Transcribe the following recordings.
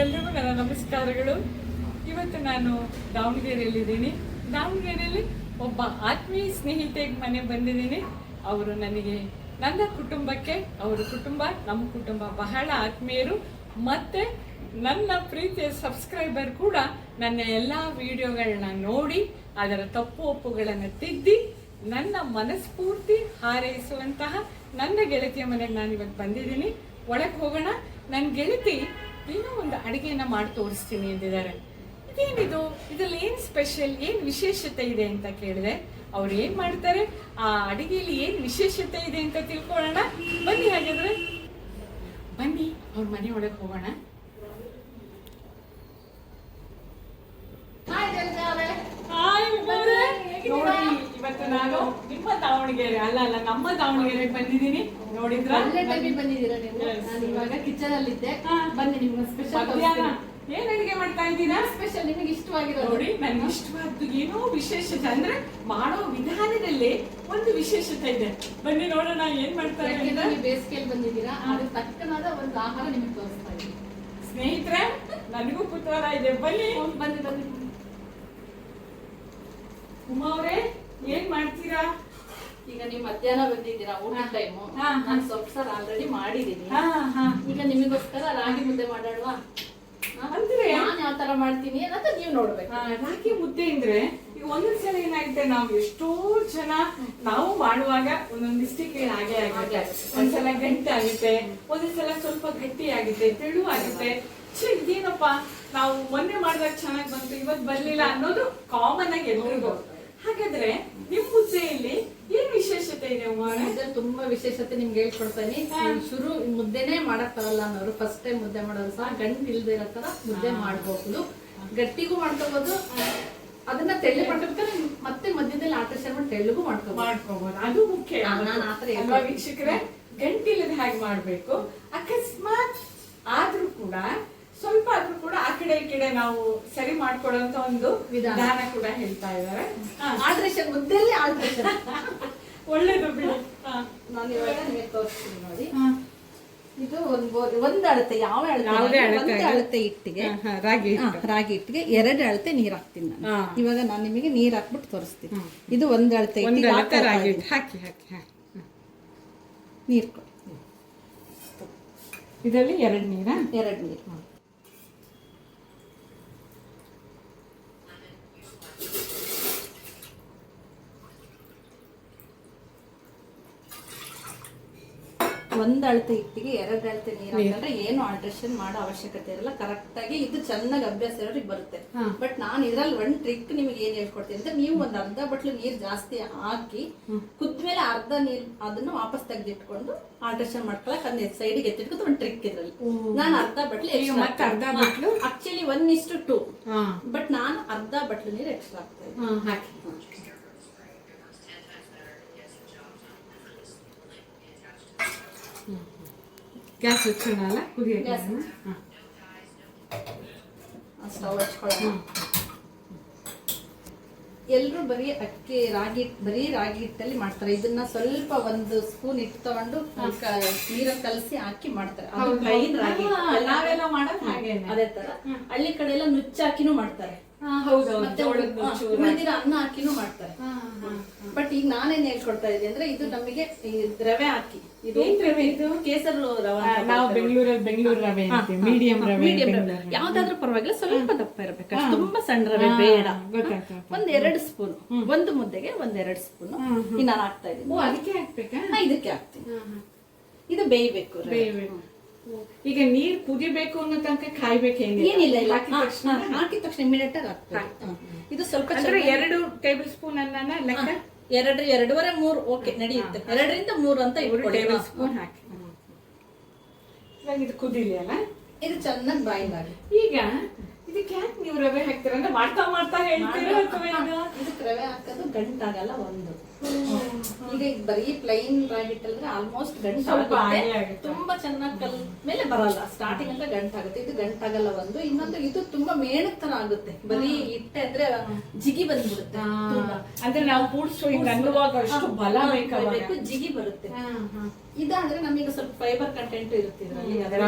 ಎಲ್ರಿಗೂ ನನ್ನ ನಮಸ್ಕಾರಗಳು. ಇವತ್ತು ನಾನು ದಾವಣಗೆರೆಯಲ್ಲಿದ್ದೀನಿ. ದಾವಣಗೆರೆಯಲ್ಲಿ ಒಬ್ಬ ಆತ್ಮೀಯ ಸ್ನೇಹಿತೆಗೆ ಮನೆ ಬಂದಿದ್ದೀನಿ. ಅವರು ನನಗೆ ನನ್ನ ಕುಟುಂಬಕ್ಕೆ, ಅವರ ಕುಟುಂಬ, ನಮ್ಮ ಕುಟುಂಬ ಬಹಳ ಆತ್ಮೀಯರು. ಮತ್ತೆ ನನ್ನ ಪ್ರೀತಿಯ ಸಬ್ಸ್ಕ್ರೈಬರ್ ಕೂಡ ನನ್ನ ಎಲ್ಲ ವಿಡಿಯೋಗಳನ್ನ ನೋಡಿ, ಅದರ ತಪ್ಪು ಒಪ್ಪುಗಳನ್ನು ತಿದ್ದಿ, ನನ್ನ ಮನಸ್ಫೂರ್ತಿ ಹಾರೈಸುವಂತಹ ನನ್ನ ಗೆಳತಿಯ ಮನೆಗೆ ನಾನು ಇವತ್ತು ಬಂದಿದ್ದೀನಿ. ಒಳಗೆ ಹೋಗೋಣ. ನನ್ನ ಗೆಳತಿ ಏನೋ ಒಂದು ಅಡುಗೆಯನ್ನು ಮಾಡಿ ತೋರಿಸ್ತೀನಿ ಎಂದಿದ್ದಾರೆ ಇದೇನಿದು? ಇದ್ರಲ್ಲಿ ಏನು ಸ್ಪೆಷಲ್ ಏನು ವಿಶೇಷತೆ ಇದೆ ಅಂತ ಕೇಳಿದೆ. ಅವ್ರು ಏನು ಮಾಡ್ತಾರೆ? ಆ ಅಡಿಗೆಯಲ್ಲಿ ಏನು ವಿಶೇಷತೆ ಇದೆ ಅಂತ ತಿಳ್ಕೊಳ್ಳೋಣ. ಬನ್ನಿ ಹಾಗಾದ್ರೆ. ಬನ್ನಿ, ಅವ್ರ ಮನೆ ಒಳಗೆ ಹೋಗೋಣ ಹಾಯ್ ಉಮ್ಮವ್ರೆ. ನೋಡಿ ಇವತ್ತು ನಾನು ನಿಮ್ಮ ದಾವಣಗೆರೆ ಅಲ್ಲ ನಮ್ಮ ದಾವಣಗೆರೆ ಬಂದಿದ್ದೀನಿ. ನೋಡಿದ್ರ? ನಾನು ಇವಾಗ ಕಿಚನ್ ಅಲ್ಲಿ ಇದ್ದೆ. ಬನ್ನಿ ನಿಮ್ಗೆ ಸ್ಪೆಷಲ್ ಏನ್ ಅಡಿಗೆ ಮಾಡ್ತಾ ಇದ್ದೀರಾ? ಸ್ಪೆಷಲ್ ನಿಮಗೆ ಇಷ್ಟವಾಗಿರೋದು. ನೋಡಿ ನನ್ಗೆ ಇಷ್ಟವಾದ್ದು ಏನೋ ವಿಶೇಷತೆ. ಅಂದ್ರೆ ಮಾಡೋ ವಿಧಾನದಲ್ಲಿ ಒಂದು ವಿಶೇಷತೆ ಇದೆ. ಬನ್ನಿ ನೋಡೋಣ ಏನ್ ಮಾಡ್ತಾರೆ ಇದ್ದೀನಿ ಬೇಸಿಗೆಯಲ್ಲಿ ಬಂದಿದ್ದೀರಾ ಅದ್ರ ತಕ್ಕನಾದ ಒಂದು ಆಹಾರ ನಿಮಗೆ ತೋರಿಸ್ತಾ ಇದ್ದೀನಿ. ಸ್ನೇಹಿತರೆ ನನಗೂ ಕುತೂಹಲ ಇದೆ. ಬನ್ನಿ. ಬನ್ನಿ ಬನ್ನಿ. ಉಮಾ ಅವರೇ ಏನ್ ಮಾಡ್ತೀರಾ? ಈಗ ನೀವು ಮಧ್ಯಾಹ್ನ ಬಂದಿದ್ದೀರಾ ಊಟ ಹಾ. ಟೈಮು. ನಾನು ಸೊಪ್ಪು ಸಾರು ಆಲ್ರೆಡಿ ಮಾಡಿದ್ದೀನಿ ಹಾ ಹಾ ಈಗ ನಿಮಗೋಸ್ಕರ ರಾಗಿ ಮುದ್ದೆ ಮಾಡೋಣವಾ ಹಾ? ಅಂದ್ರೆ? ನಾನು ಯಾವ ತರ ಮಾಡ್ತೀನಿ ಅನ್ನೋದು ನೀವು ನೋಡ್ಬೇಕು ರಾಗಿ ಮುದ್ದೆ ಅಂದ್ರೆ ಈಗ ಒಂದೊಂದ್ಸಲ ಏನಾಗುತ್ತೆ ನಾವು ಎಷ್ಟೋ ಜನ ನಾವು ಮಾಡುವಾಗ ಒಂದೊಂದ್ ಮಿಸ್ಟೇಕ್ ಹಾಗೆ ಹಾಗೆ ಆಗುತ್ತೆ. ಒಂದ್ಸಲ ಗಂಟೆ ಆಗುತ್ತೆ ಒಂದೊಂದ್ಸಲ ಸ್ವಲ್ಪ ಗಟ್ಟಿ ಆಗುತ್ತೆ ತೆಳು ಆಗುತ್ತೆ ಇದೇನಪ್ಪ ನಾವು ಮೊನ್ನೆ ಮಾಡಿದಾಗ ಚೆನ್ನಾಗಿ ಬಂತು ಇವತ್ತು ಬರ್ಲಿಲ್ಲ ಅನ್ನೋದು ಕಾಮನ್ ಆಗಿ ಎಲ್ರಿಗೂ ಹಾಗಾದ್ರೆ ನಿಮ್ ಮುದ್ದೆಯಲ್ಲಿ ಇದೆ ತುಂಬಾ ವಿಶೇಷತೆ ನಿಮ್ಗೆ ಹೇಳ್ಕೊಡ್ತೀನಿ. ಶುರು ಮುದ್ದೆನೇ ಮಾಡಕ್ ಬರಲ್ಲ ಅನ್ನೋರು ಫಸ್ಟ್ ಟೈಮ್ ಮುದ್ದೆ ಮಾಡೋರು ಸಹ ಗಂಟು ಇಲ್ದೇ ಇರೋ ತರ ಮುದ್ದೆ ಮಾಡ್ಬೋದು. ಗಟ್ಟಿಗೂ ಮಾಡ್ಕೋಬಹುದು ಅದನ್ನ ತೆಳ್ಳಿ ಮಾಡ್ಕೋಬೇಕಾದ್ರೆ ಮತ್ತೆ ಮಧ್ಯದಲ್ಲಿ ಆಲ್ಟ್ರೇಷನ್ ಮಾಡಿ ತೆಳ್ಳಗೂ ಮಾಡ್ಕೋಬಹುದು ಮಾಡ್ಕೋಬಹುದು ಅದು ಮುಖ್ಯ. ನಾನು ನಾನ್ ಎಲ್ಲ. ವೀಕ್ಷಕರೇ? ಗಂಟಿಲ್ಲದ ಹಾಗೆ ಮಾಡ್ಬೇಕು. ಅಕಸ್ಮಾತ್ ಆದ್ರೂ ಕೂಡ ಸ್ವಲ್ಪ ಆದ್ರೂ ಕೂಡ ಆ ಕಡೆ ಈ ಕಡೆ ನಾವು ಸರಿ ಮಾಡ್ಕೊಳ್ಳೋಂತ ಒಂದು ವಿಧಾನ. ಕೂಡ ಹೇಳ್ತಾ ಇದ್ದಾರೆ. ಆದ್ರೆ ಆಲ್ಟ್ರೇಷನ್ ಮುದ್ದೆಯಲ್ಲಿ ಆಲ್ಟ್ರೇಷನ್ ಒಳ್ಳೇದು ಬಿಡಿ. ನಾನು ಇವಾಗ ನಿಮಗೆ ತೋರಿಸ್ತೀನಿ ನೋಡಿ. ಇದು ಒಂದು ಒಂದು ಅಳತೆ ಯಾವ ಅಳತೆ ಅಳತೆ ಒಂದು ಅಳತೆ ಇಟ್ಟಿಗೆ. ರಾಗಿ ರಾಗಿ ಇಟ್ಟಿಗೆ ಎರಡು ಅಳತೆ ನೀರ್ ಹಾಕ್ತೀನಿ ನಾನು. ಇವಾಗ ನಾನು ನಿಮಗೆ ನೀರ್ ಹಾಕ್ಬಿಟ್ಟು ತೋರಿಸ್ತೀನಿ. ಇದು ಒಂದು ಅಳತೆ ರಾಗಿ ಹಾಕಿ ಹಾಕಿ. ನೀರ್ ಕೊಡಿ. ಇದರಲ್ಲಿ ಎರಡು ನೀರಾ? ಎರಡು ನೀರು. ಒಂದ್ ಅಳತೆ ಇಟ್ಟಿಗೆ ಎರಡು ಅಳತೆ ನೀರು ಹಾಕಿದ್ರೆ ಏನು ಆಲ್ಟ್ರೇಷನ್ ಮಾಡೋ ಅವಶ್ಯಕತೆ ಇರಲ್ಲ. ಕರೆಕ್ಟ್ ಆಗಿ ಇದು ಚೆನ್ನಾಗಿ ಅಭ್ಯಾಸ ಇರೋರಿಗೆ ಬರುತ್ತೆ. ಬಟ್ ನಾನು ಇದ್ರಲ್ಲಿ ಒಂದ್ ಟ್ರಿಕ್ ನಿಮ್ಗೆ ಏನ್ ಹೇಳ್ಕೊಡ್ತೀನಿ ಅಂತ ನೀವು ಒಂದ್ ಅರ್ಧ ಬಟ್ಲು ನೀರ್ ಜಾಸ್ತಿ ಹಾಕಿ ಕುದ್ಮೇಲೆ ಅರ್ಧ ನೀರ್ ಅದನ್ನ ವಾಪಸ್ ತೆಗೆದಿಟ್ಕೊಂಡು ಆಲ್ಟ್ರೇಷನ್ ಮಾಡ್ಕೊಳಕ್ ಅದ್ ಸೈಡ್ಗೆ ಎತ್ತಿಟ್ಕೊಂಡು ಒಂದ್ ಟ್ರಿಕ್ ಇದ್ರಲ್ಲಿ. ನಾನು ಅರ್ಧ ಬಟ್ಲು ಮತ್ತೆ ಅರ್ಧ ಬಟ್ಲು? ಆಕ್ಚುಲಿ ಒನ್ ಇಷ್ಟು ಟು ಬಟ್ ನಾನು ಅರ್ಧ ಬಟ್ಲು ನೀರು ಎಕ್ಸ್ಟ್ರಾ ಹಾಕ್ತಾ ಇದ್ದೀನಿ ಹಾ, ಹಾಕಿ ಗ್ಯಾಸ್ ಹಚ್ಚೋಣ ಅಲ್ಲ? ಕುದಿಯೋಕೆ ಹಾಂ. ಸ್ಟವ್ ಹಚ್ಕೊಳ್ಳೋಣ. ಎಲ್ಲರೂ ಬರೀ ಅಕ್ಕಿ ರಾಗಿ ಬರೀ ರಾಗಿ ಹಿಟ್ಟಲ್ಲಿ ಮಾಡ್ತಾರೆ. ಇದನ್ನ ಸ್ವಲ್ಪ ಒಂದು ಸ್ಪೂನ್ ಹಿಟ್ಟು ತಗೊಂಡು ನೀರಲ್ಲಿ ಕಲಸಿ ಹಾಕಿ ಮಾಡ್ತಾರೆ. ಅದು ಹೌದು. plain ರಾಗಿ ಹಿಟ್ಟು. ನಾವೆಲ್ಲ ಮಾಡೋದು ಹಾಗೇನೆ. ಅದೇ ತರ. ಹಳ್ಳಿ ಕಡೆ ಎಲ್ಲ ನುಚ್ಚಾಕಿನೂ ಮಾಡ್ತಾರೆ. ಮತ್ತೆ ಉಳಿದಿರೋ ಅನ್ನ ಹಾಕಿನೂ ಮಾಡ್ತಾರೆ. ಬಟ್ ಈಗ ನಾನೇನ್ ಹೇಳ್ಕೊಡ್ತಾ ಇದ್ದೀನಿ ಅಂದ್ರೆ ಇದು ನಮಗೆ ಈ ರವೆ ಹಾಕಿ. ಇದು ರವೆ ಇದು? ಕೇಸರು ರವೆ ನಾವು ಬೆಂಗಳೂರಲ್ಲಿ ಬೆಂಗಳೂರು ರವೆ ಮೀಡಿಯಂ ರವೆ ಮೀಡಿಯಂ ರವೆ. ಯಾವ್ದಾದ್ರೂ ಪರವಾಗಿಲ್ಲ ಸ್ವಲ್ಪ ದಪ್ಪ ಇರಬೇಕು. ತುಂಬಾ ಸಣ್ಣ ರವೆ ಬೇಡ. ಒಂದ್ ಎರಡು ಸ್ಪೂನ್. ಒಂದು ಮುದ್ದೆಗೆ ಒಂದ್ ಎರಡು ಸ್ಪೂನ್. ನಾನು ಹಾಕ್ತಾ ಇದ್ದೀನಿ. ಅದಕ್ಕೆ ಹಾಕ್ಬೇಕಾ? ಇದಕ್ಕೆ ಹಾಕ್ತೀನಿ. ಇದು ಬೇಯಬೇಕು. ಬೇಯ್ಬೇಕು. ಈಗ ನೀರ್ ಕುದಿಬೇಕು ಅನ್ನೋ ತನಕ ಕಾಯ್ಬೇಕೇನಿಲ್ಲ ಏನಿಲ್ಲ ಇಲ್ಲ. ಹಾಕಿದ ತಕ್ಷಣ ಹಾಕಿದ ತಕ್ಷಣ ಇಮಿಡಿಯೇಟ್ ಆಗಿ ಇದು ಸ್ವಲ್ಪ ಅಂದ್ರೆ ಎರಡು ಟೇಬಲ್ ಸ್ಪೂನ್ ಅನ್ನ ಲೆಕ್ಕ? ಎರಡು ಎರಡೂವರೆ ಮೂರು. ಓಕೆ ನಡೆಯುತ್ತೆ. ಎರಡರಿಂದ ಮೂರು ಅಂತ ಇವರು ಟೇಬಲ್ ಸ್ಪೂನ್ ಹಾಕಿ. ಇವಾಗ ಇದು ಕುದಿಲಿ ಅಲ್ಲ? ಇದು ಚೆನ್ನಾಗಿ ಬಾಯ್ಲ್ ಆಗಿ. ಈಗ ಇದಕ್ಕೆ ಯಾಕೆ ನೀವು ರವೆ ಹಾಕ್ತೀರ? ಅಂದ್ರೆ ಮಾಡ್ತಾ ಮಾಡ್ತಾ ಹೇಳ್ತೀರಾ ಅಥವಾ ಇದು ಇದಕ್ಕೆ ರವೆ ಹಾಕೋದು ಗಂಟಾಗಲ್ಲ ಒಂದು. ಈಗ ಬರೀ ಪ್ಲೈನ್ ರಾಗಿ ಹಿಟ್ಟಲ್ದ್ರೆ ಆಲ್ಮೋಸ್ಟ್ ಗಂಟು ಸ್ವಲ್ಪ ಆಗುತ್ತೆ. ತುಂಬಾ ಚೆನ್ನಾಗಿ ಕಲ್ ಮೇಲೆ ಬರಲ್ಲ. ಸ್ಟಾರ್ಟಿಂಗ್ ಅಂತ ಗಂಟಾಗುತ್ತೆ ಇದು ಗಂಟಾಗಲ್ಲ ಒಂದು. ಇನ್ನೊಂದು ಇದು ತುಂಬಾ ಮೇಣದ ತರ ಆಗುತ್ತೆ. ಬರೀ ಹಿಟ್ಟೆ ಅಂದ್ರೆ ಜಿಗಿ ಬಂದ್ಬಿಡುತ್ತೆ. ಅಂದ್ರೆ ನಾವು ಕೂಡಿಸೋ ಬಲ ಬೇಕು ಜಿಗಿ ಬರುತ್ತೆ. ಇದಾದ್ರೆ ನಮಗೆ ಸ್ವಲ್ಪ ಫೈಬರ್ ಕಂಟೆಂಟ್ ಇರುತ್ತೆ ಇದರಲ್ಲಿ ಅದರ.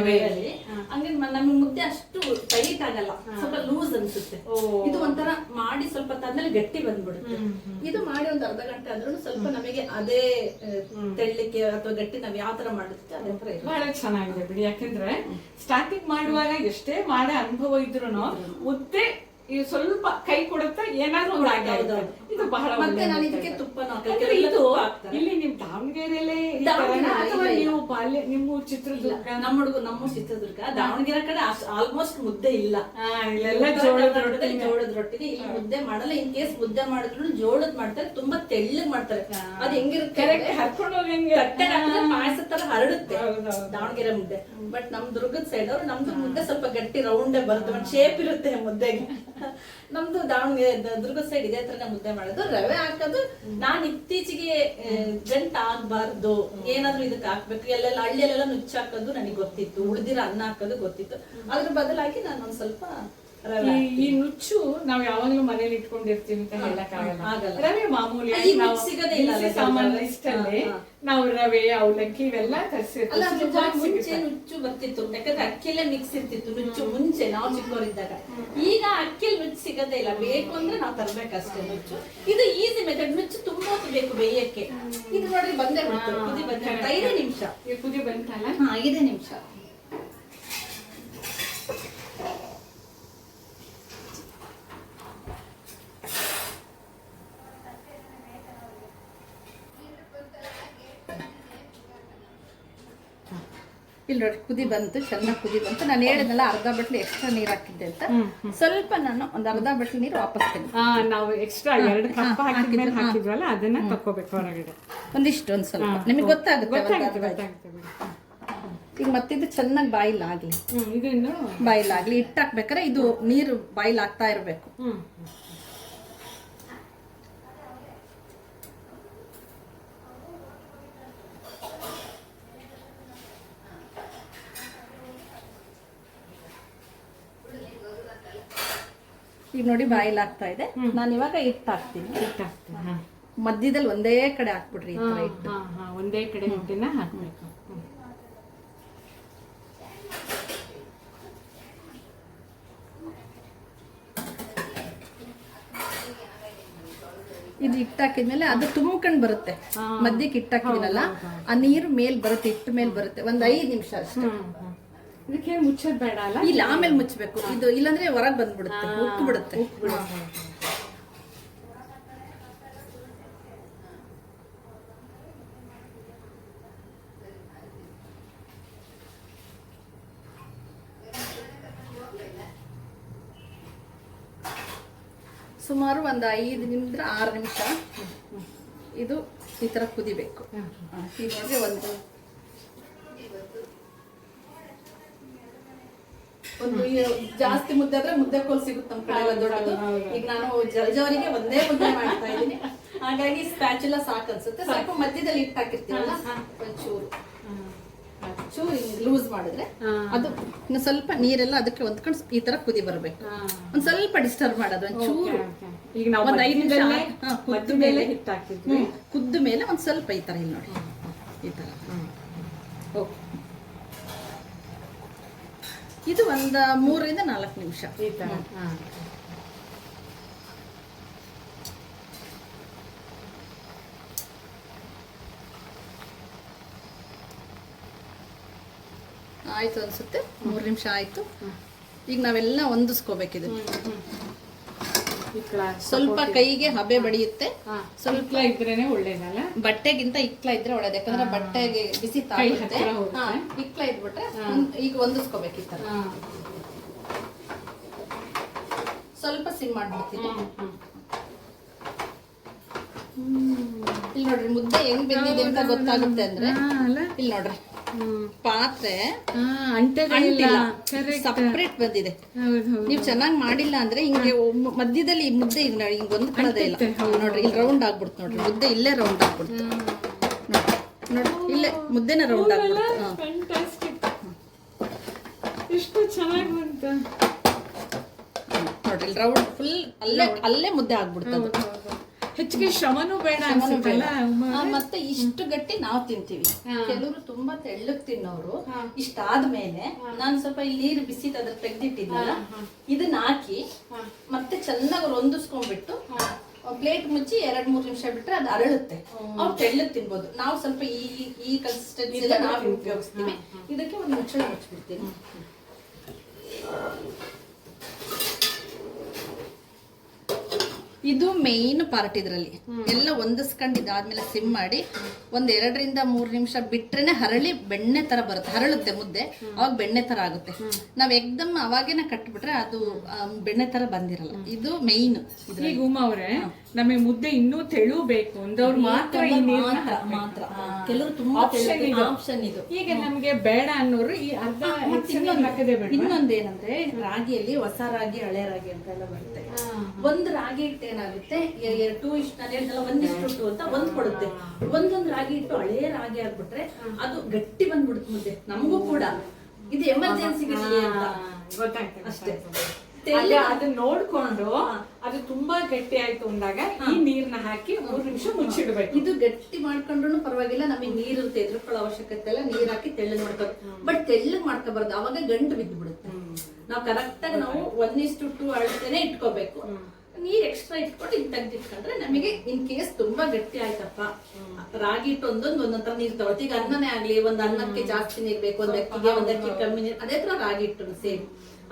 ಹಂಗೆ ನಮಗೆ ಮುದ್ದೆ ಅಷ್ಟು ಟೈಟ್ ಆಗಲ್ಲ. ಸ್ವಲ್ಪ ಲೂಸ್ ಅನ್ಸುತ್ತೆ. ಇದು ಒಂಥರ ಮಾಡಿ ಸ್ವಲ್ಪ ತಂದಲ್ಲಿ ಗಟ್ಟಿ ಬಂದ್ಬಿಡುತ್ತೆ. ಇದು ಮಾಡಿ ಒಂದು ಅರ್ಧ ಗಂಟೆ ಆದ್ರೂ ಸ್ವಲ್ಪ ನಮಗೆ ಅದೇ ತೆಳ್ಳಿಕೆ ತೆಳ್ಳಕ್ಕೆ ಅಥವಾ ಗಟ್ಟಿ ನಾವ್ ಯಾವ ತರ ಮಾಡುತ್ತೆ ಅದೇ ತರ ಬಹಳ ಚೆನ್ನಾಗಿದೆ ಬಿಡಿ. ಯಾಕಂದ್ರೆ ಸ್ಟಾರ್ಟಿಂಗ್ ಮಾಡುವಾಗ ಎಷ್ಟೇ ಮಾಡೇ ಅನುಭವ ಇದ್ರು ಮುದ್ದೆ ಈ ಸ್ವಲ್ಪ ಕೈ ಕೊಡುತ್ತಾ ಏನಾದ್ರೂ ಇದು ಬಹಳ ಮತ್ತೆ ನಾನು ಇದಕ್ಕೆ ತುಪ್ಪ. ಇದು ಇಲ್ಲಿ ನಿಮ್ ದಾವಣಗೆರೆಯಲ್ಲೇ ಈ ದಾವಣಗೆರೆ ಅಥವಾ. ನೀವು ಬಾಲ್ಯ ನಿಮ್ಮ ಚಿತ್ರದುರ್ಗ? ನಮ್ಮ ಹುಡುಗ ನಮ್ಮ ಚಿತ್ರದುರ್ಗ ದಾವಣಗೆರೆ ಕಡೆ ಆಲ್ಮೋಸ್ಟ್ ಮುದ್ದೆ ಇಲ್ಲ. ಇಲ್ಲೆಲ್ಲ ಜೋಳದ ರೊಟ್ಟಿ ಜೋಳದ ರೊಟ್ಟಿಗೆ ಇಲ್ಲಿ ಮುದ್ದೆ ಮಾಡಲ್ಲ. ಇನ್ ಕೇಸ್ ಮುದ್ದೆ ಮಾಡಿದ್ರು ಜೋಳದ ಮಾಡ್ತಾರೆ ತುಂಬಾ ತೆಳ್ಳಗ್ ಮಾಡ್ತಾರೆ. ಅದ್ ಹೆಂಗಿರುತ್ತೆ ಕರೆಕ್ಟ್ ಹರ್ಕೊಂಡು ಹೋಗಂಗೆ ತಟ್ಟೆ ಪಾಯಸ ತರ ಹರಡುತ್ತೆ. ದಾವಣಗೆರೆ ಮುದ್ದೆ. ಬಟ್ ನಮ್ ದುರ್ಗದ ಸೈಡ್ ಅವ್ರು ನಮ್ದು ಮುದ್ದೆ ಸ್ವಲ್ಪ ಗಟ್ಟಿ ರೌಂಡೇ ಬರುತ್ತೆ. ಒಂದ್ ಶೇಪ್ ಇರುತ್ತೆ ಮುದ್ದೆಗೆ. ನಮ್ದು ದಾವಣಗೆರೆ ದುರ್ಗ ಸೈಡ್ ಇದೆ ತರ ಮುದ್ದೆ ಮಾಡೋದು. ರವೆ ಹಾಕೋದು. ನಾನ್ ಇತ್ತೀಚೆಗೆ ಗಂಟ್ ಆಗ್ಬಾರ್ದು. ಏನಾದ್ರೂ ಇದಕ್ಕೆ ಹಾಕ್ಬೇಕು. ಎಲ್ಲೆಲ್ಲ ಹಳ್ಳಿಯಲ್ಲೆಲ್ಲ ನುಚ್ಚು ಹಾಕೋದು ನನಗೆ ಗೊತ್ತಿತ್ತು. ಉಳಿದಿರೋ ಅನ್ನ ಹಾಕೋದು ಗೊತ್ತಿತ್ತು. ಅದ್ರ ಬದಲಾಗಿ ನಾನು ಒಂದ್ ಸ್ವಲ್ಪ ಈ- ಈ ನುಚ್ಚು ನಾವ್ ಯಾವಾಗ್ಲೂ ಮನೇಲಿ ಇಟ್ಕೊಂಡಿರ್ತೀವಿ ಅಂತ ಹೇಳಕ್ ಆಗಲ್ಲ. ರವೆ ಮಾಮೂಲಿ ಸಾಮಾನ್ಯ ನಾವು ರವೆ. ಅವಲಕ್ಕಿ ಇವೆಲ್ಲ ಮುಂಚೆ. ನುಚ್ಚು ಬರ್ತಿತ್ತು. ಯಾಕಂದ್ರೆ ಅಕ್ಕಿಯಲ್ಲೇ ಮಿಕ್ಸ್ ಇರ್ತಿತ್ತು. ನುಚ್ಚು ಮುಂಚೆ ನಾವು ಚಿಕ್ಕವರಿದ್ದಾಗ. ಈಗ ಅಕ್ಕಿಯಲ್ಲಿ ನುಚ್ಚು ಸಿಗದೇ ಇಲ್ಲ. ಬೇಕು ಅಂದ್ರೆ ನಾವು ತರ್ಬೇಕಷ್ಟೇ ನುಚ್ಚು. ಇದು ಈಸಿ ಮೆಥಡ್ ನುಚ್ಚು ತುಂಬಾ ಹೊತ್ತು ಬೇಕು ಬೇಯಕ್ಕೆ. ಇದು ನೋಡ್ರಿ ಬಂದೇ ಬಂತು ಕುದಿ ಬಂದೇ. ಐದೇ ನಿಮಿಷ. ಕುದಿ ಬಂತಲ್ಲ? ಐದೇ ನಿಮಿಷ. ನೋಡಿ ಕುದಿ ಬಂತು ಚೆನ್ನಾಗಿ ಕುದಿ ಬಂತು. ನಾನು ಹೇಳಿದ್ನಲ್ಲ ಅರ್ಧ ಬಟ್ಲು ಎಕ್ಸ್ಟ್ರಾ ನೀರು ಹಾಕಿದ್ದೆ ಅಂತ. ಸ್ವಲ್ಪ ನಾನು ಒಂದು ಅರ್ಧ ಬಟ್ಲು ನೀರು ವಾಪಸ್ ತೆಗೆದು. ಹಾ ನಾವು ಎಕ್ಸ್ಟ್ರಾ ಎರಡು ಕಪ್ ಹಾಕಿದ್ಮೇಲೆ ಹಾಕಿದ್ವಲ್ಲ ಅದನ್ನ ಹೊರಗಡೆ. ಒಂದಿಷ್ಟು ಒಂದ್ ಸ್ವಲ್ಪ. ನಿಮಗೆ ಗೊತ್ತಾಗುತ್ತೆ ಈಗ ಮತ್ತಿದು ಚೆನ್ನಾಗಿ ಬಾಯಿಲ್ ಆಗ್ಲಿ. ಬಾಯಿಲ್ ಆಗ್ಲಿ. ಹಿಟ್ಟು ಹಾಕ್ಬೇಕಾದ್ರೆ ಇದು ನೀರು ಬಾಯಿಲ್ ಆಗ್ತಾ ಇರಬೇಕು. ಈಗ ನೋಡಿ ಬಾಯಿಲ್ ಆಗ್ತಾ ಇದೆ. ನಾನು ಇವಾಗ ಹಿಟ್ಟು ಹಾಕ್ತೀನಿ ಮಧ್ಯದಲ್ಲಿ ಒಂದೇ ಕಡೆ ಹಾಕ್ಬಿಡ್ರಿ ಒಂದೇ ಕಡೆ ಹಿಟ್ಟನ್ನ ಹಾಕ್ಬೇಕು. ಇದು ಹಿಟ್ಟು ಹಾಕಿದ್ಮೇಲೆ ಅದು ತುಂಬ್ಕೊಂಡ್ ಬರುತ್ತೆ. ಮಧ್ಯಕ್ಕೆ ಹಿಟ್ಟು ಹಾಕಿದಿನಲ್ಲ ಆ ನೀರು ಮೇಲ್ ಬರುತ್ತೆ ಹಿಟ್ಟು ಮೇಲ್ ಬರುತ್ತೆ. ಒಂದ್ ಐದ್ ನಿಮಿಷ ಅಷ್ಟೇ. ಇದಕ್ಕೆ ಮುಚ್ಚೋದ್ ಬೇಡ ಅಲ್ಲ? ಇಲ್ಲ ಆಮೇಲೆ ಮುಚ್ಚಬೇಕು ಇದು ಇಲ್ಲಾಂದ್ರೆ ಹೊರಗೆ ಬಂದ್ಬಿಡುತ್ತೆ ಉಕ್ಕು ಬಿಡುತ್ತೆ ಸುಮಾರು ಒಂದು ಐದು ನಿಮಿಷ ಆರು ನಿಮಿಷ ಇದು ಈ ತರ ಕುದಿಬೇಕು. ಆ, ಒಂದು ಒಂದು ಜಾಸ್ತಿ ಮುದ್ದೆ ಆದ್ರೆ ಮುದ್ದೆ ಕೋಲ್ ಸಿಗುತ್ತೆ ನಮ್ಮ ಕಡೆ ಎಲ್ಲ ದೊಡ್ಡದು. ಈಗ ನಾನು ಜಲಜವರಿಗೆ ಒಂದೇ ಮುದ್ದೆ ಮಾಡ್ತಾ ಇದ್ದೀನಿ. ಹಾಗಾಗಿ ಸ್ಪ್ಯಾಚುಲ ಸಾಕು ಅನ್ಸುತ್ತೆ. ಸ್ವಲ್ಪ ಮಧ್ಯದಲ್ಲಿ ಇಟ್ಟು ಹಾಕಿರ್ತೀವಲ್ಲ? ಒಂಚೂರು. ಚೂರು ಲೂಸ್ ಮಾಡಿದ್ರೆ ಅದು ಇನ್ನು ಸ್ವಲ್ಪ ನೀರೆಲ್ಲ ಅದಕ್ಕೆ ಹೊಂದ್ಕೊಂಡು ಈ ತರ ಕುದಿ ಬರ್ಬೇಕು. ಒಂದ್ ಸ್ವಲ್ಪ ಡಿಸ್ಟರ್ಬ್ ಮಾಡೋದು ಒಂದ್ ಚೂರು. ಈಗ ನಾವು ಒಂದ್ ಐದು ಕುದ್ದ ಮೇಲೆ ಹಿಟ್ಟು ಹಾಕಿದ್ವಿ ಕುದ್ದ ಮೇಲೆ ಒಂದ್ ಸ್ವಲ್ಪ ಈ ತರ ಇಲ್ಲಿ ನೋಡಿ. ಈ ತರ. ಓಕೆ. ಇದು ಒಂದು ಮೂರರಿಂದ ನಾಲ್ಕು ನಿಮಿಷ. ಈ ತರ. ಹಾ. ಆಯ್ತು ಅನ್ಸುತ್ತೆ. ಮೂರು ನಿಮಿಷ ಆಯ್ತು. ಈಗ ನಾವೆಲ್ಲ ಹೊಂದಿಸ್ಕೋಬೇಕಿದು ಸ್ವಲ್ಪ ಕೈಗೆ ಹಬೆ ಬಡಿಯುತ್ತೆ. ಸ್ವಲ್ಪ ಇದ್ರೇನೆ ಒಳ್ಳೇದಲ್ಲ? ಬಟ್ಟೆಗಿಂತ ಇಕ್ಲ ಇದ್ರೆ ಒಳ್ಳೇದು. ಯಾಕಂದ್ರೆ ಬಟ್ಟೆಗೆ ಬಿಸಿ ತಾಗುತ್ತೆ ಇಕ್ಲ ಇದ್ಬಿಟ್ರೆ ಈಗ ಹೊಂದಿಸ್ಕೋಬೇಕು ಈ ತರ. ಸ್ವಲ್ಪ ಸಿಮ್ ಮಾಡ್ಬಿಡ್ತೀನಿ. ಇಲ್ಲಿ ನೋಡ್ರಿ ಮುದ್ದೆ ಹೆಂಗ್ ಬೆಂದಿದೆ ಅಂತ ಗೊತ್ತಾಗುತ್ತೆ ಅಂದ್ರೆ ಇಲ್ಲಿ ನೋಡ್ರಿ. ಪಾತ್ರೆ. ಸಪ್ರೇಟ್ ಬಂದಿದೆ. ನೀವು ಚೆನ್ನಾಗಿ ಮಾಡಿಲ್ಲ ಅಂದ್ರೆ ಹಿಂಗೆ ಮಧ್ಯದಲ್ಲಿ ಮುದ್ದೆ ಹಿಂಗ್ ನೋಡಿ ಹಿಂಗ್ ಕಳದೆ ಇಲ್ಲ. ನೋಡ್ರಿ ಇಲ್ಲಿ ರೌಂಡ್ ಆಗ್ಬಿಡ್ತು ನೋಡ್ರಿ. ಮುದ್ದೆ ಇಲ್ಲೇ ರೌಂಡ್ ಆಗ್ಬಿಡ್ತು. ನೋಡ್ರಿ ನೋಡ್ರಿ ಇಲ್ಲೇ ಮುದ್ದೆನ ರೌಂಡ್ ಆಗ್ಬಿಡ್ತು. ಎಷ್ಟು ಚೆನ್ನಾಗಿ ಬಂತು. ನೋಡ್ರಿ ಇಲ್ಲಿ ರೌಂಡ್ ಫುಲ್ ಅಲ್ಲೇ ಅಲ್ಲೇ ಮುದ್ದೆ ಆಗ್ಬಿಡ್ತು. ಹೆಚ್ಚಿಗೆ ಶ್ರಮನೂ ಬೇಡ ಶ್ರಮನೂ ಅನ್ಸುತ್ತಲ್ಲ? ಉಮಾ ಆ, ಮತ್ತೆ ಇಷ್ಟು ಗಟ್ಟಿ ನಾವು ತಿಂತೀವಿ. ಕೆಲವರು ತುಂಬಾ ತೆಳ್ಳಗ್ ತಿನ್ನೋರು. ಇಷ್ಟಾದ್ಮೇಲೆ ನಾನು ಸ್ವಲ್ಪ ಇಲ್ಲಿ ನೀರು ಬಿಸಿ ಅದ್ರ ತೆಗ್ದಿಟ್ಟಿದ್ನಲ್ಲ ಇದನ್ನ ಹಾಕಿ ಮತ್ತೆ ಚೆನ್ನಾಗಿ ರೊಂದಿಸ್ಕೊಂಡ್ಬಿಟ್ಟು ಪ್ಲೇಟ್ ಮುಚ್ಚಿ ಎರಡ್ ಮೂರ್ ನಿಮಿಷ ಬಿಟ್ರೆ ಅದು ಅರಳುತ್ತೆ. ಅವ್ರು ತೆಳ್ಳಗ್ ತಿನ್ಬೋದು. ನಾವು ಸ್ವಲ್ಪ ಈ ಈ ಕನ್ಸಿಸ್ಟೆನ್ಸಿ ನಾವು ಉಪಯೋಗಿಸ್ತೀವಿ. ಇದಕ್ಕೆ ಒಂದು ಮುಚ್ಚಳ ಮುಚ್ಚಿಬಿಡ್ತೀನಿ ಇದು ಮೇನ್ ಪಾರ್ಟ್ ಇದ್ರಲ್ಲಿ. ಎಲ್ಲ ಹೊಂದಿಸ್ಕೊಂಡು ಇದಾದ್ಮೇಲೆ ಸಿಮ್ ಮಾಡಿ ಒಂದ್ ಎರಡರಿಂದ ಮೂರ್ ನಿಮಿಷ ಬಿಟ್ರೇನೆ ಹರಳಿ ಬೆಣ್ಣೆ ತರ ಬರುತ್ತೆ. ಹರಳುತ್ತೆ ಮುದ್ದೆ. ಅವಾಗ ಬೆಣ್ಣೆ ತರ ಆಗುತ್ತೆ. ನಾವ್ ಎಕ್ದಮ್ ಅವಾಗೇನೆ ಕಟ್ಬಿಟ್ರೆ ಅದು ಬೆಣ್ಣೆ ತರ ಬಂದಿರಲ್ಲ. ಇದು ಮೇನ್ ಈಗ ಉಮಾ ಅವ್ರೆ ನಮಗೆ ಮುದ್ದೆ ಇನ್ನೂ ತೆಳು ಬೇಕು ಅಂದವ್ರು ಮಾತ್ರ ಮಾತ್ರ. ಕೆಲವರು ತುಂಬಾ ಇದು. ಆಪ್ಷನ್ ಇದು. ಈಗ ನಮ್ಗೆ ಬೇಡ ಅನ್ನೋರು ಈ ಅರ್ಧ ಇನ್ನೊಂದೇನಂದ್ರೆ ರಾಗಿಯಲ್ಲಿ ಹೊಸ ರಾಗಿ ಹಳೆ ರಾಗಿ ಅಂತ ಎಲ್ಲ ಬರುತ್ತೆ. ಒಂದು ರಾಗಿ ಹಿಟ್ಟು ಏನಾಗುತ್ತೆ? ಟೂ ಇಷ್ಟು ನಾನು ಹೇಳ್ದಲ್ಲ ಒಂದಿಷ್ಟು ಟು ಅಂತ ಒಂದ್ ಕೊಡುತ್ತೆ. ಒಂದೊಂದ್ ರಾಗಿ ಇಟ್ಟು ಹಳೆ ರಾಗಿ ಆಗ್ಬಿಟ್ರೆ ಅದು ಗಟ್ಟಿ ಬಂದ್ಬಿಡುತ್ತೆ ಮುಂದೆ ನಮಗೂ ಕೂಡ. ಇದು ಎಮರ್ಜೆನ್ಸಿ ಅಂತ. ಅಷ್ಟೇ. ಅದನ್ನ ನೋಡ್ಕೊಂಡು ಅದು ತುಂಬಾ ಗಟ್ಟಿ ಆಯ್ತು ಅಂದಾಗ ಈ ನೀರ್ನ ಹಾಕಿ ಮೂರ್ ನಿಮಿಷ ಮುಚ್ಚಿಡ್ಬೇಕು. ಇದು ಗಟ್ಟಿ ಮಾಡ್ಕೊಂಡ್ರು ಪರವಾಗಿಲ್ಲ ನಮಗೆ ನೀರು ತೆಗೆದುಕೊಳ್ಳೋ ಅವಶ್ಯಕತೆ ಇಲ್ಲ ನೀರ್ ಹಾಕಿ ತೆಳ್ಳಗ್ ಮಾಡ್ಕೊ ಬಟ್ ತೆಳ್ಳಗ್ ಮಾಡ್ಕೋಬಾರ್ದು ಅವಾಗ ಗಂಟು ಬಿದ್ದು ಬಿಡುತ್ತೆ ನಾವು ಕರೆಕ್ಟ್ ಆಗಿ ನಾವು ಒನ್ ಇಷ್ಟು ಟು ಅಳತೆನೆ ಇಟ್ಕೋಬೇಕು. ನೀರ್ ಎಕ್ಸ್ಟ್ರಾ ಇಟ್ಕೊಂಡು ಹಿಂಗೆ ತೆಗ್ದಿಟ್ಕೊಂಡ್ರೆ ನಮಗೆ ಇನ್ ಕೇಸ್ ತುಂಬಾ ಗಟ್ಟಿ ಆಯ್ತಪ್ಪ. ರಾಗಿ ಇಟ್ಟು ಒಂದೊಂದು ಒಂದೊಂದ್ ತರ ನೀರ್ ತಗೊಳ್ತೀವಿ. ಈಗ ಅನ್ನನೇ ಆಗ್ಲಿ ಒಂದ್ ಅನ್ನಕ್ಕೆ ಜಾಸ್ತಿ ನೀರ್ ಬೇಕು ಒಂದ್ ಅಕ್ಕಿಗೆ ಒಂದ್ ಅಕ್ಕಿ ಕಮ್ಮಿ ನೀರು ಅದೇ ತರ ರಾಗಿ ಇಟ್ಟು ಸೇಮ್.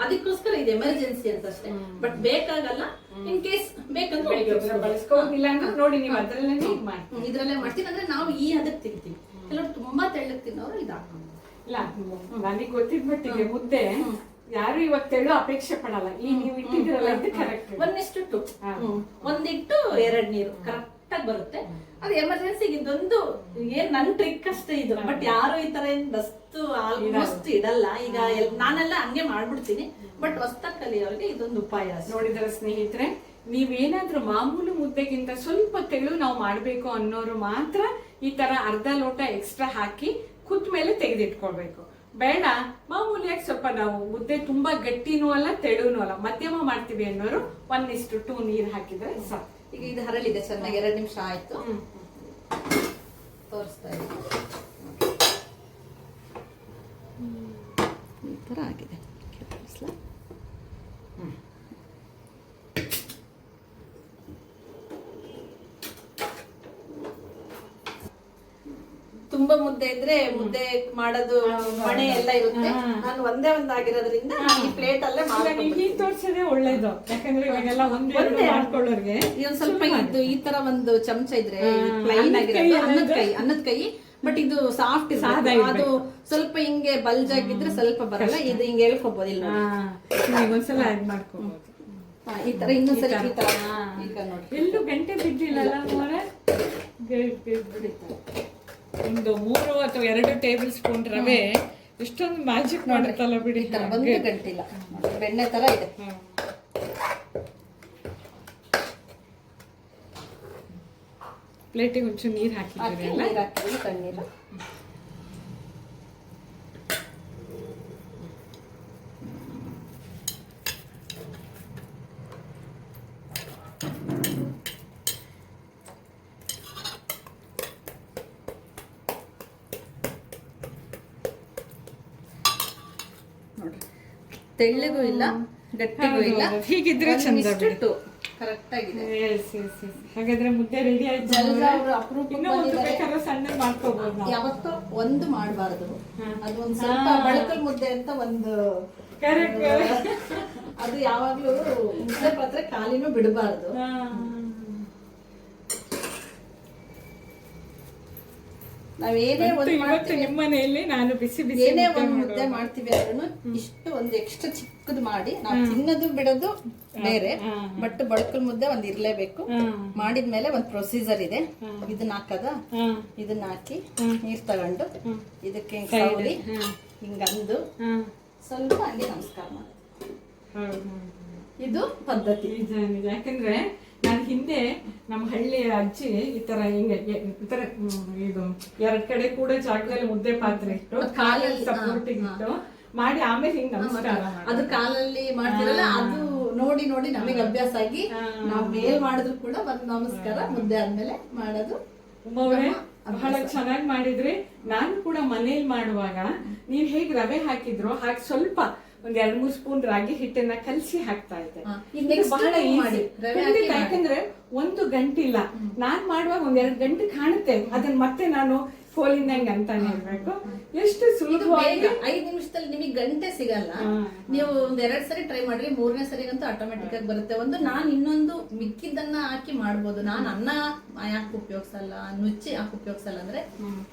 ಅದಕ್ಕೋಸ್ಕರ ಇದು ಎಮರ್ಜೆನ್ಸಿ ಅಂತ ಅಷ್ಟೇ. ಬಟ್ ಬೇಕಾಗಲ್ಲ ಇನ್ ಕೇಸ್ ಬೇಕಂದ್ರೆ ನೋಡಿ ನೀವು ಅದ್ರಲ್ಲೇ ಇದ್ರಲ್ಲೇ ಮಾಡ್ತೀನಿ ಅಂದ್ರೆ ನಾವು ಈ ಅದಕ್ಕೆ ತಿಂತೀವಿ. ಕೆಲವರು ತುಂಬಾ ತೆಳ್ಳಕ್ ತಿನ್ನೋರು ಇದಾಗ ಇಲ್ಲ ನನಗೆ ಗೊತ್ತಿದ್ ಮಟ್ಟಿಗೆ ಮುದ್ದೆ ಯಾರು ಇವಾಗ ತೆಳು ಅಪೇಕ್ಷೆ ಪಡಲ್ಲ. ಈ ನೀವು ಇಟ್ಟಿದ್ದೀರಲ್ಲ ಇದು ಕರೆಕ್ಟ್ ಒಂದಿಷ್ಟು ಟು ಒಂದಿಟ್ಟು ಎರಡ್ ನೀರು. ಕರೆಕ್ಟ್ ಆಗಿ ಬರುತ್ತೆ. ಅದು ಎಮರ್ಜೆನ್ಸಿಗೆ ಇದೊಂದು ಏನ್ ನನ್ ಟ್ರಿಕ್ ಅಷ್ಟೇ ಇದು. ಬಟ್ ಯಾರು ಈ ತರ ಏನ್ ವಸ್ತು ಆಲ್ಮೋಸ್ಟ್ ಇಡಲ್ಲ ಈಗ ನಾನೆಲ್ಲ ಹಂಗೆ ಮಾಡ್ಬಿಡ್ತೀನಿ. ಬಟ್ ವಸ್ತ ಕಲಿಯೋರ್ಗೆ ಇದೊಂದು ಉಪಾಯ ನೋಡಿದ್ರೆ ನೋಡಿದ್ರ ಸ್ನೇಹಿತರೆ ನೀವೇನಾದ್ರೂ ಮಾಮೂಲು ಮುದ್ದೆಗಿಂತ ಸ್ವಲ್ಪ ತೆಳು ನಾವು ಮಾಡ್ಬೇಕು ಅನ್ನೋರು ಮಾತ್ರ ಈ ತರ ಅರ್ಧ ಲೋಟ ಎಕ್ಸ್ಟ್ರಾ ಹಾಕಿ ಕುತ್ ಮೇಲೆ ತೆಗೆದಿಟ್ಕೊಳ್ಬೇಕು. ಬೇಡ. ಮಾಮೂಲಿಯಾಗಿ ಸ್ವಲ್ಪ ನಾವು ಮುದ್ದೆ ತುಂಬಾ ಗಟ್ಟಿನೂ ಅಲ್ಲ ತೆಳುನೂ ಅಲ್ಲ. ಮಧ್ಯಮ ಮಾಡ್ತೀವಿ ಅನ್ನೋರು ಒನ್ ಇಷ್ಟು ಟೂ ನೀರ್ ಹಾಕಿದ್ರೆ ಸಾಕು. ಈಗ ಇದು ಹರಳಿದೆ ಚೆನ್ನಾಗಿ ಎರಡು ನಿಮಿಷ ಆಯ್ತು. ತೋರಿಸ್ತಾ ಇದ್ದೀನಿ. ಈ ತರ ಆಗಿದೆ. ತೋರಿಸ್ಲಾ? ತುಂಬಾ ಮುದ್ದೆ ಇದ್ರೆ ಮುದ್ದೆ ಮಾಡೋದು ಮಣೆ ಎಲ್ಲ ಇರುತ್ತೆ. ನಾನು ಒಂದೇ ಒಂದಾಗಿರೋದ್ರಿಂದ ಈ ಪ್ಲೇಟ್ ಅಲ್ಲೇ ಈಗ ತೋರ್ಸೋದೇ ಒಳ್ಳೇದು. ಯಾಕಂದ್ರೆ ಇವಾಗೆಲ್ಲ ಒಂದೇ ಒಂದೇ ಮಾಡ್ಕೊಳ್ಳೋರ್ಗೆ ಇದೊಂದ್ ಸ್ವಲ್ಪ ಇದು ಈ ತರ ಒಂದು ಚಮಚ ಇದ್ರೆ ಪ್ಲೈನ್ ಅನ್ನದ್ ಆಗಿರೋದು ಕೈ ಅನ್ನದ ಕೈ ಅನ್ನದ ಕೈ. ಬಟ್ ಇದು ಸಾಫ್ಟ್ ಅದು ಸ್ವಲ್ಪ ಹಿಂಗೆ ಬಲ್ಜ್ ಆಗಿದ್ರೆ ಸ್ವಲ್ಪ ಬರಲ್ಲ. ಇದು ಹಿಂಗೆ ಹೇಳ್ಕೊಬೋದು ಇಲ್ಲ ನೋಡಿ. ಈಗ ಒಂದ್ಸಲ ಆಡ್ ಮಾಡ್ಕೋಬಹುದು ಈ ತರ ಇನ್ನೊಂದ್ಸಲ ಈ ತರ. ಎಲ್ಲೂ ಗಂಟೆ ಬಿದ್ದಿಲ್ಲಲ್ಲ ಮೋರೆ? ಒಂದು ಮೂರು ಅಥವಾ ಎರಡು ಟೇಬಲ್ ಸ್ಪೂನ್ ರವೆ ಎಷ್ಟೊಂದು ಮ್ಯಾಜಿಕ್ ಮಾಡುತ್ತಲ್ಲ ಬಿಡಿ ಬಂದು ಗಂಟಿಲ್ಲ. ಬೆಣ್ಣೆ ತರ ಇದೆ. ಪ್ಲೇಟಿಗೆ ಒಂಚೂರು ನೀರು ಹಾಕಿ ಅಲ್ಲ ತಣ್ಣೀರು ನೋಡ್ರಿ ತೆಳ್ಳಗೂ ಇಲ್ಲ ಗಟ್ಟಿಗೂ ಇಲ್ಲ. ಹೀಗಿದ್ರೆ ಚಂದ. ಕರೆಕ್ಟ್ ಆಗಿದೆ ಎಸ್ ಎಸ್ ಎಸ್ ಹಾಗಾದ್ರೆ ಮುದ್ದೆ ರೆಡಿ ಆಯ್ತು ಬೇಕಾದ್ರೆ ಸಣ್ಣ ಮಾಡ್ಕೋಬಹುದು ಯಾವತ್ತೂ ಒಂದು ಮಾಡಬಾರದು. ಅದು ಒಂದು ಸ್ವಲ್ಪ ಬಳಕಲ್ ಮುದ್ದೆ ಅಂತ ಒಂದು ಅದು ಯಾವಾಗ್ಲೂ ಮುದ್ದೆ ಪಾತ್ರೆ ಕಾಲಿನೂ ಬಿಡಬಾರ್ದು. ನಾವೇನೇ ಒಂದ್ ಇವತ್ತು ಮಾಡ್ತೀವಿ ನಿಮ್ಮ ಮನೆಯಲ್ಲಿ ನಾನು ಬಿಸಿ ಬಿಸಿ ಏನೇ ಮುದ್ದೆ ಒಂದ್ ಮಾಡೋದು. ಮಾಡ್ತೀವಿ ಅಂದ್ರೂ ಇಷ್ಟು ಒಂದು ಎಕ್ಸ್ಟ್ರಾ ಚಿಕ್ಕದು ಮಾಡಿ ನಾವು ತಿನ್ನೋದು ಬಿಡೋದು ಬೇರೆ ಬಟ್ ಬಳಕಲ್ ಮುದ್ದೆ ಒಂದ್ ಇರ್ಲೇಬೇಕು. ಹ್ಮ್. ಮಾಡಿದ್ಮೇಲೆ ಒಂದ್ ಪ್ರೊಸೀಜರ್ ಇದೆ. ಇದನ್ನ ಹಾಕದ? ಹ್ಮ್. ಇದನ್ನ ಹಾಕಿ ನೀರ್ ತಗೊಂಡು ಇದಕ್ಕೆ ಸವರಿ ಹಿಂಗಂದು ಹ್ಮ್. ಸ್ವಲ್ಪ ಅಲ್ಲಿ ನಮಸ್ಕಾರ ಮಾಡಿ ಹೌದು, ಹೌದು. ಇದು ಪದ್ಧತಿ. ನಿಜ ನಿಜ. ಯಾಕಂದ್ರೆ ನಾನು ಹಿಂದೆ ನಮ್ಮ ಹಳ್ಳಿಯ ಅಜ್ಜಿ ಈ ತರ ಹಿಂಗೆ ಈ ತರ ಇದು ಎರಡ್ ಕಡೆ ಕೂಡ ಜಾಗದಲ್ಲಿ ಮುದ್ದೆ ಪಾತ್ರೆ ಇಟ್ಟು ಕಾಲಲ್ಲಿ ಸಪೋರ್ಟ್ ಇಟ್ಟು ಮಾಡಿ ಆಮೇಲೆ ಹಿಂಗ್ ನಮಸ್ಕಾರ ಅದು ಕಾಲಲ್ಲಿ ಮಾಡ್ತಿರಲ್ಲ ಅದು ನೋಡಿ ನೋಡಿ ನಮಗೆ ಅಭ್ಯಾಸ ಆಗಿ. ನಾವ್ ಮೇಲ್ ಮಾಡಿದ್ರು ಕೂಡ ಒಂದು ನಮಸ್ಕಾರ ಮುದ್ದೆ ಆದ್ಮೇಲೆ ಮಾಡೋದು ಬಹಳ ಚೆನ್ನಾಗಿ ಮಾಡಿದ್ರಿ. ನಾನು ಕೂಡ ಮನೇಲಿ ಮಾಡುವಾಗ ನೀವ್ ಹೇಗ್ ರವೆ ಹಾಕಿದ್ರು ಹಾಗೆ ಸ್ವಲ್ಪ ಒಂದ್ ಎರಡ್ ಮೂರ್ ಸ್ಪೂನ್ ರಾಗಿ ಹಿಟ್ಟನ್ನ ಕಲಸಿ ಹಾಕ್ತಾ ಇದ್ದೆ. ಬಹಳ. ಯಾಕಂದ್ರೆ ಒಂದು ಗಂಟಿಲ್ಲ. ನಾನ್ ಮಾಡುವಾಗ ಒಂದ್ ಎರಡ್ ಗಂಟೆ ಕಾಣುತ್ತೆ. ಅದನ್ನ ಮತ್ತೆ ನಾನು ಕೋಲಿಂದಂಗೆ ಅಂತಾನೆ ಇರ್ಬೇಕು. ಎಷ್ಟು ಸುಲಭವಾಗಿ. ಐದು ನಿಮಿಷದಲ್ಲಿ ನಿಮಗೆ ಗಂಟೆ ಸಿಗಲ್ಲ. ನೀವು ಒಂದ್ ಎರಡ್ ಸರಿ ಟ್ರೈ ಮಾಡ್ರಿ ಮೂರನೇ ಸರಿಗಂತೂ ಆಟೋಮೆಟಿಕ್ ಆಗಿ ಬರುತ್ತೆ. ಒಂದು ನಾನ್ ಇನ್ನೊಂದು ಮಿಕ್ಕಿದ್ದನ್ನ ಹಾಕಿ ಮಾಡ್ಬೋದು. ನಾನ್ ಅನ್ನ ಯಾಕೆ ಉಪಯೋಗಿಸಲ್ಲ ನುಚ್ಚಿ ಯಾಕೆ ಉಪಯೋಗಿಸಲ್ಲ ಅಂದ್ರೆ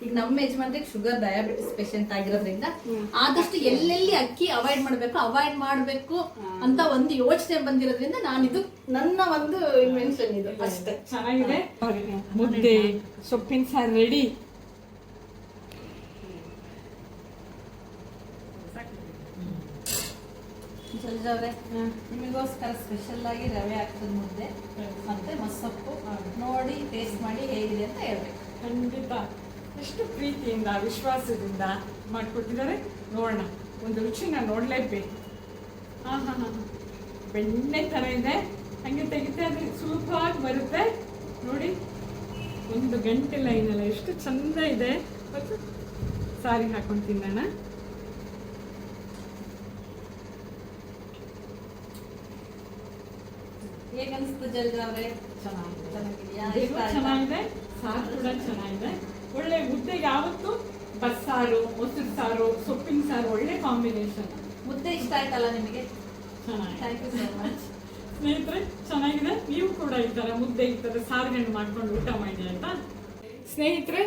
ಈಗ ನಮ್ಮ ಯಜಮಾನ್ರಿಗೆ ಶುಗರ್ ಡಯಾಬಿಟಿಸ್ ಪೇಷಂಟ್ ಆಗಿರೋದ್ರಿಂದ ಆದಷ್ಟು ಎಲ್ಲೆಲ್ಲಿ ಅಕ್ಕಿ ಅವಾಯ್ಡ್ ಮಾಡ್ಬೇಕು ಅವಾಯ್ಡ್ ಮಾಡ್ಬೇಕು ಅಂತ ಒಂದು ಯೋಚನೆ ಬಂದಿರೋದ್ರಿಂದ ನಾನು ಇದು ನನ್ನ ಒಂದು ಇನ್ವೆನ್ಷನ್ ಇದು ಅಷ್ಟೇ. ಚೆನ್ನಾಗಿದೆ. ಮುದ್ದೆ ಸೊಪ್ಪಿನ ಸಾರು ರೆಡಿ ಜಲ್ಜ ಅವ್ರೆ ನಿಮಗೋಸ್ಕರ ಸ್ಪೆಷಲ್ ಆಗಿ ರವೆ ಹಾಕ್ತದ ಮುದ್ದೆ, ಮತ್ತೆ ಮಸ್ಸೊಪ್ಪು ನೋಡಿ ಟೇಸ್ಟ್ ಮಾಡಿ ಹೇಗಿದೆ ಅಂತ ಹೇಳ್ಬೇಕು. ಖಂಡಿತ. ಎಷ್ಟು ಪ್ರೀತಿಯಿಂದ, ವಿಶ್ವಾಸದಿಂದ ಮಾಡಿಕೊಟ್ಟಿದ್ದಾರೆ. ನೋಡೋಣ, ಒಂದು ರುಚಿನ ನೋಡಲೇಬೇಕು. ಹಾ ಹಾ ಹಾ ಬೆಣ್ಣೆ ಥರ ಇದೆ. ಹಂಗೆ ತೆಗಿತೆ ಅದು ಸುಲಭವಾಗಿ ಬರುತ್ತೆ. ನೋಡಿ, ಒಂದು ಗಂಟೆ ಲೈನಲ್ಲ ಎಷ್ಟು ಚಂದ ಇದೆ. ಮತ್ತು ಸಾರಿ ಹಾಕೊಂಡು ತಿನ್ನೋಣ. ಹೇಗನ್ಸ್ತು ಜಲ್ದ ಅವರೇ ಚೆನ್ನಾಗಿದೆ. ಸಾರು ಕೂಡ ಚೆನ್ನಾಗಿದೆ. ಒಳ್ಳೆ ಮುದ್ದೆ ಯಾವತ್ತು ಬಸ್ಸಾರು ಮೊಸರು ಸಾರು ಸೊಪ್ಪಿನ ಸಾರು ಒಳ್ಳೆ ಕಾಂಬಿನೇಷನ್ ಮುದ್ದೆ ಇಷ್ಟ ಆಯ್ತಲ್ಲ ನಿಮಗೆ? ಸ್ನೇಹಿತರೆ ಚೆನ್ನಾಗಿದೆ. ನೀವು ಕೂಡ ಈ ಥರ ಮುದ್ದೆ ಈ ಥರ ಸಾರುಗಳನ್ನು ಮಾಡ್ಕೊಂಡು ಊಟ ಮಾಡಿ ಅಂತ. ಸ್ನೇಹಿತರೆ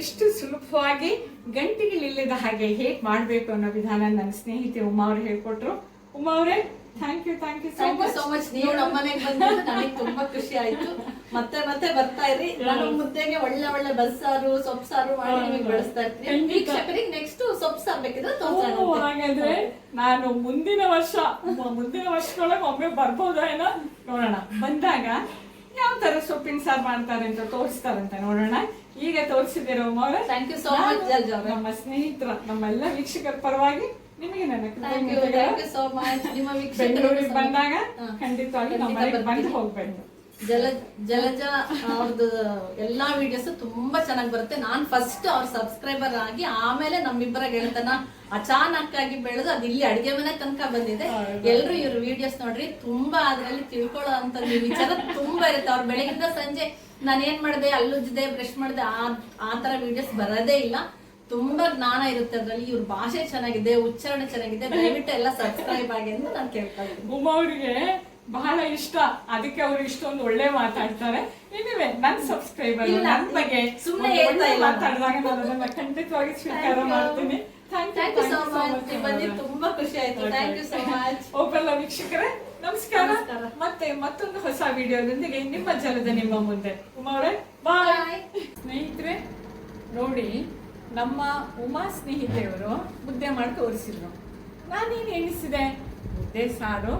ಎಷ್ಟು ಸುಲಭವಾಗಿ ಗಂಟೆಗಳಿಲ್ಲದ ಹಾಗೆ ಹೇಗೆ ಮಾಡಬೇಕು ಅನ್ನೋ ವಿಧಾನ ನನ್ನ ಸ್ನೇಹಿತೆ ಉಮಾ ಅವ್ರು ಹೇಳ್ಕೊಟ್ರು. ಉಮಾ ಅವರೇ thank you thank you thank you so much ನೀವು ನಮ್ಮ ಮನೆಗೆ ಬಂದಿದ್ದು ನನಗೆ ತುಂಬಾ ಖುಷಿ ಆಯ್ತು. ಮತ್ತೆ ಮತ್ತೆ ಬರ್ತಾ ಇರಿ. ನಾನು ಮುದ್ದೆಗೆ ಒಳ್ಳೆ ಒಳ್ಳೆ ಬಸ್ಸಾರು ಸೊಪ್ಸಾರು ಮಾಡಿ ನಿಮಗೆ ಬಳಸ್ತಾ ಇರ್ತೀನಿ. ವೀಕ್ಷಕರಿಗೆ ನೆಕ್ಸ್ಟ್ ಸೊಪ್ಪಸಾರು ಬೇಕಿದ್ರೆ ತೋರಿಸೋಣ ಹಾಗಾದ್ರೆ ನಾನು ಮುಂದಿನ ವರ್ಷ ಮುಂದಿನ ವರ್ಷದೊಳಗೆ ಒಮ್ಮೆ ಬರ್ಬೋದಾ ಏನೋ ನೋಡೋಣ. ಬಂದಾಗ ಯಾವ ತರ ಸೊಪ್ಪಿನ ಸಾರು ಮಾಡ್ತಾರೆ ಅಂತ ತೋರಿಸ್ತಾರಂತ ನೋಡೋಣ. ಈಗ ತೋರಿಸಿದ್ದೀರ ಮಗ ಥ್ಯಾಂಕ್ ಯು ಸೋ ಮಚ್. ನಮ್ಮ ಸ್ನೇಹಿತರ ನಮ್ಮೆಲ್ಲ ವೀಕ್ಷಕರ ಪರವಾಗಿ ನಿಮಗೆ ಸೋ ಮಚ್ ನಿಮ್ಮ ಬೆಂಗಳೂರಿಗೆ ಬಂದಾಗ ಖಂಡಿತವಾಗಿ ನಮ್ಮ ಮನೆಗೆ ಬಂದು. ಹೋಗ್ಬೇಕು. ಜಲ ಜಲಜ ಅವ್ರದ್ದು ಎಲ್ಲಾ ವಿಡಿಯೋಸ್ ತುಂಬಾ ಚೆನ್ನಾಗಿ ಬರುತ್ತೆ. ನಾನ್ ಫಸ್ಟ್ ಅವ್ರ ಸಬ್ಸ್ಕ್ರೈಬರ್ ಆಗಿ ಆಮೇಲೆ ನಮ್ಮಿಬ್ಬರ ಗೆಳತನ ಅಚಾನಕ್ ಆಗಿ ಬೆಳೆದು ಅದು ಇಲ್ಲಿ ಅಡಿಗೆ ಮನೆ ತನಕ ಬಂದಿದೆ. ಎಲ್ರು ಇವ್ರ ವಿಡಿಯೋಸ್ ನೋಡ್ರಿ. ತುಂಬಾ ಅದ್ರಲ್ಲಿ ತಿಳ್ಕೊಳ್ಳೋ ಅಂತ ವಿಚಾರ ತುಂಬಾ ಇರುತ್ತೆ. ಅವ್ರ ಬೆಳಗಿಂದ ಸಂಜೆ ನಾನು ಏನ್ ಮಾಡಿದೆ ಅಲ್ಲುಜ್ಜಿದೆ ಬ್ರಷ್ ಮಾಡಿದೆ ಆ ತರ ವಿಡಿಯೋಸ್ ಬರೋದೇ ಇಲ್ಲ. ತುಂಬಾ ಜ್ಞಾನ ಇರುತ್ತೆ ಅದ್ರಲ್ಲಿ. ಇವ್ರ ಭಾಷೆ ಚೆನ್ನಾಗಿದೆ ಉಚ್ಚಾರಣೆ ಚೆನ್ನಾಗಿದೆ ದಯವಿಟ್ಟು ಎಲ್ಲ ಸಬ್ಸ್ಕ್ರೈಬ್ ಆಗಿ ಅಂತ ನಾನು ಕೇಳ್ಕೊಳ್ತೀನಿ ಉಮಾ ಅವ್ರಿಗೆ ಬಹಳ ಇಷ್ಟ. ಅದಕ್ಕೆ ಅವ್ರು ಇಷ್ಟೊಂದು ಒಳ್ಳೆ ಮಾತಾಡ್ತಾರೆ. ಏನಿವೆ ನನ್ ಸಬ್ಸ್ಕ್ರೈಬರ್ ನನ್ ಬಗ್ಗೆ ಸುಮ್ಮನೆ ಹೇಳ್ತಾ ಇಲ್ಲ. ಮಾತಾಡಿದಾಗ ನಾನು ಅದನ್ನ ಖಂಡಿತವಾಗಿ ಸ್ವೀಕಾರ ಮಾಡ್ತೀನಿ. ಥ್ಯಾಂಕ್ ಯು ಸೋ ಮಚ್ ಬಂದಿದ್ದು ತುಂಬಾ ಖುಷಿ ಆಯ್ತು. ಥ್ಯಾಂಕ್ ಯು ಸೋ ಮಚ್ ಓಪಲ್ಲ ವೀಕ್ಷಕರೇ ನಮಸ್ಕಾರ. ನಮಸ್ಕಾರ. ಮತ್ತೆ ಮತ್ತೊಂದು ಹೊಸ ವಿಡಿಯೋದೊಂದಿಗೆ ನಿಮ್ಮ ಜಲದ ನಿಮ್ಮ ಮುಂದೆ. ಉಮಾ ಅವರೇ ಬಾಯ್ ಸ್ನೇಹಿತರೆ ನೋಡಿ ನಮ್ಮ ಉಮಾ ಸ್ನೇಹಿತೆಯವರು ಮುದ್ದೆ ಮಾಡಿ ತೋರಿಸಿದ್ರು ನಾನೇನು ಎಣಿಸಿದೆ? ಮುದ್ದೆ ಸಾರು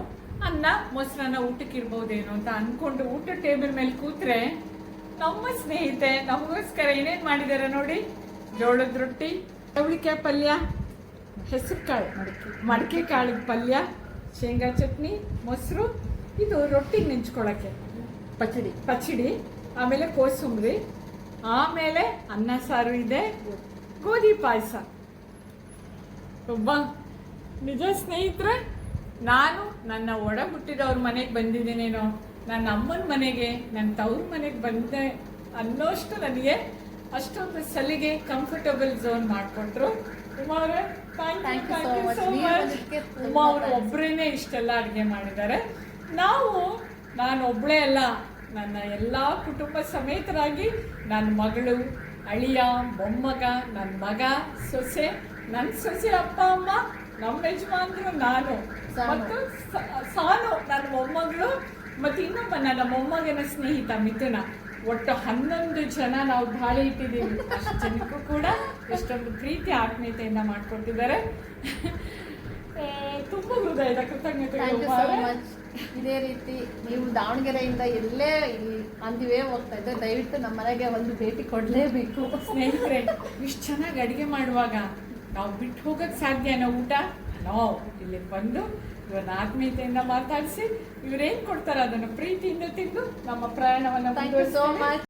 ಅನ್ನ ಮೊಸರನ್ನ ಊಟಕ್ಕೆ ಇರ್ಬೋದೇನೋ ಅಂತ ಅನ್ಕೊಂಡು ಊಟ ಟೇಬಲ್ ಮೇಲೆ ಕೂತ್ರೆ ನಮ್ಮ ಸ್ನೇಹಿತೆ ನಮಗೋಸ್ಕರ ಏನೇನು ಮಾಡಿದ್ದಾರೆ ನೋಡಿ? ಜೋಳದ ರೊಟ್ಟಿ ಚವಳಿಕಾಯಿ ಪಲ್ಯ ಹೆಸರು ಕಾಳು ಮಡಕೆ ಕಾಳು ಪಲ್ಯ ಶೇಂಗಾ ಚಟ್ನಿ ಮೊಸರು ಇದು ರೊಟ್ಟಿಗೆ ನೆಂಚ್ಕೊಳ್ಳೋಕ್ಕೆ ಪಚಡಿ. ಪಚಡಿ ಆಮೇಲೆ ಕೋಸಂಬರಿ ಆಮೇಲೆ ಅನ್ನ ಸಾರು ಇದೆ ಗೋಧಿ ಪಾಯಸ ಒಬ್ಬ ನಿಜ ಸ್ನೇಹಿತರೆ ನಾನು ನನ್ನ ಒಡ ಹುಟ್ಟಿದವ್ರ ಮನೆಗೆ ಬಂದಿದ್ದೀನೇನೋ ನನ್ನ ಅಮ್ಮನ ಮನೆಗೆ ನನ್ನ ತವ್ರ ಮನೆಗೆ ಬಂದೆ ಅನ್ನೋಷ್ಟು ನನಗೆ ಅಷ್ಟೊಂದು ಸಲಿಗೆ ಕಂಫರ್ಟಬಲ್ ಝೋನ್ ಮಾಡಿಕೊಟ್ರು ಉಮಾ ಅವರೇ thank you. So much Uma ಅವರು. ಒಬ್ಬರೇನೆ ಇಷ್ಟೆಲ್ಲ ಅಡುಗೆ ಮಾಡಿದ್ದಾರೆ ನಾವು ನಾನು ಒಬ್ಬಳೇ ಅಲ್ಲ ನನ್ನ ಎಲ್ಲ ಕುಟುಂಬ ಸಮೇತರಾಗಿ ನನ್ನ ಮಗಳು ಅಳಿಯ ಮೊಮ್ಮಗ ನನ್ನ ಮಗ ಸೊಸೆ ನನ್ನ ಸೊಸೆ ಅಪ್ಪ ಅಮ್ಮ ನಮ್ಮ ಯಜಮಾನ್ರು ನಾನು. ಮತ್ತು ಸಾಲು ಸಾನು ನನ್ನ ಮೊಮ್ಮಗಳು ಮತ್ತು ಇನ್ನೊಬ್ಬ ನನ್ನ ಮೊಮ್ಮಗನ ಸ್ನೇಹಿತ ಮಿಥುನ. ಒಟ್ಟು ಹನ್ನೊಂದು ಜನ ನಾವು ಬಾಳೆ ಇಟ್ಟಿದ್ದೀವಿ. ಅಷ್ಟು ಜನಕ್ಕೂ ಕೂಡ ಎಷ್ಟೊಂದು ಪ್ರೀತಿ ಆತ್ಮೀಯತೆಯಿಂದ ಮಾಡ್ಕೊಟ್ಟಿದ್ದಾರೆ. ತುಂಬ ಹೃದಯದ ಕೃತಜ್ಞತೆಗಳು ಇದೇ ರೀತಿ ನೀವು ದಾವಣಗೆರೆಯಿಂದ ಎಲ್ಲೇ ಅಂದಿವೇ ಹೋಗ್ತಾ ಇದ್ದೆ ದಯವಿಟ್ಟು ನಮ್ಮ ಮನೆಗೆ ಒಂದು ಭೇಟಿ ಕೊಡಲೇಬೇಕು. ಸ್ನೇಹಿತರೆ ಇಷ್ಟು ಚೆನ್ನಾಗಿ ಅಡಿಗೆ ಮಾಡುವಾಗ ನಾವು ಬಿಟ್ಟು ಹೋಗಕ್ ಸಾಧ್ಯನಾ ಊಟ? ನಾವು ಇಲ್ಲಿ ಬಂದು ಇವ್ರನ್ನ ಆತ್ಮೀಯತೆಯಿಂದ ಮಾತಾಡಿಸಿ ಇವ್ರೇನ್ ಕೊಡ್ತಾರ ಅದನ್ನು ಪ್ರೀತಿಯಿಂದ ತಿಂದು ನಮ್ಮ ಪ್ರಯಾಣವನ್ನ ಥ್ಯಾಂಕ್ ಯು ಸೋ ಮಚ್